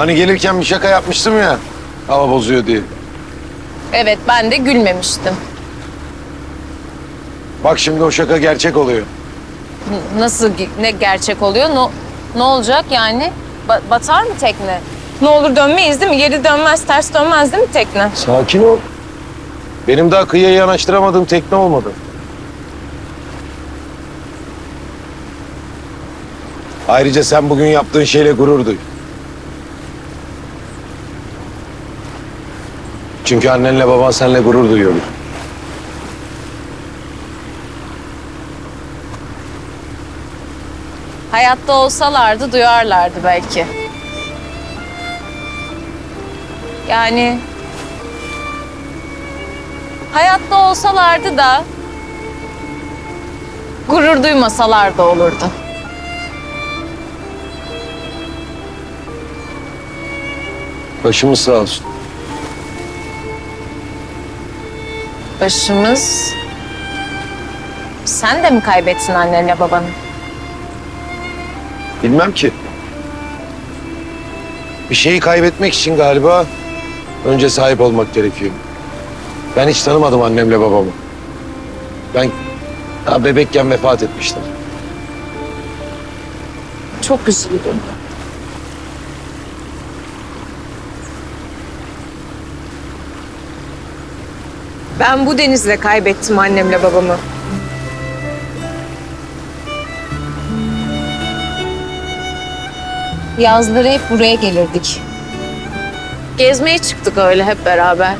Hani gelirken bir şaka yapmıştım ya. Hava bozuyor diye. Evet ben de gülmemiştim. Bak şimdi o şaka gerçek oluyor. N- Nasıl ge- ne gerçek oluyor? Ne, ne olacak yani? Ba- batar mı tekne? Ne olur dönmeyiz değil mi? Geri dönmez, ters dönmez değil mi tekne? Sakin ol. Benim daha kıyıya yanaştıramadığım tekne olmadı. Ayrıca sen bugün yaptığın şeyle gurur duy. Çünkü annenle baban seninle gurur duyuyorlar. Hayatta olsalardı duyarlardı belki. Yani hayatta olsalardı da gurur duymasalar da olurdu. Başımız sağ olsun. Başımız... Sen de mi kaybettin annenle babanı? Bilmem ki. Bir şeyi kaybetmek için galiba önce sahip olmak gerekiyor. Ben hiç tanımadım annemle babamı. Ben daha bebekken vefat etmişler. Çok üzüldüm. Ben bu denizle kaybettim annemle babamı. Yazları hep buraya gelirdik. Gezmeye çıktık öyle hep beraber.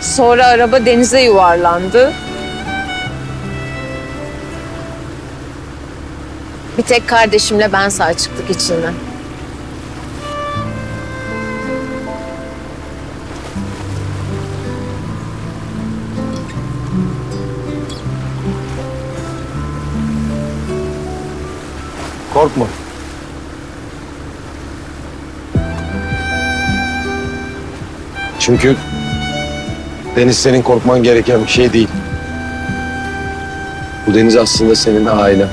Sonra araba denize yuvarlandı. Bir tek kardeşimle ben sağ çıktık içinden. Korkma. Çünkü deniz senin korkman gereken bir şey değil. Bu deniz aslında senin ailen.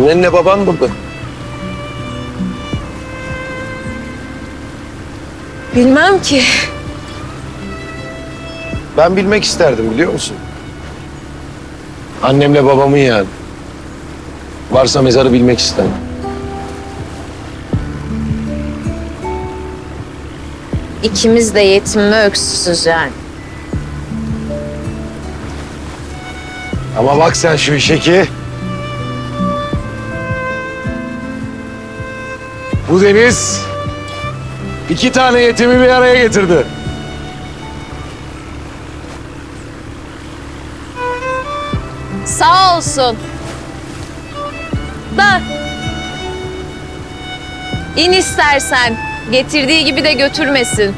Annenle baban burada. Bilmem ki. Ben bilmek isterdim biliyor musun? Annemle babamın yani. Varsa mezarı bilmek isterdim. İkimiz de yetim ve öksüzüz yani. Ama bak sen şu işe ki... Bu deniz iki tane yetimi bir araya getirdi. Sağ olsun. Da. İn istersen. Getirdiği gibi de götürmesin.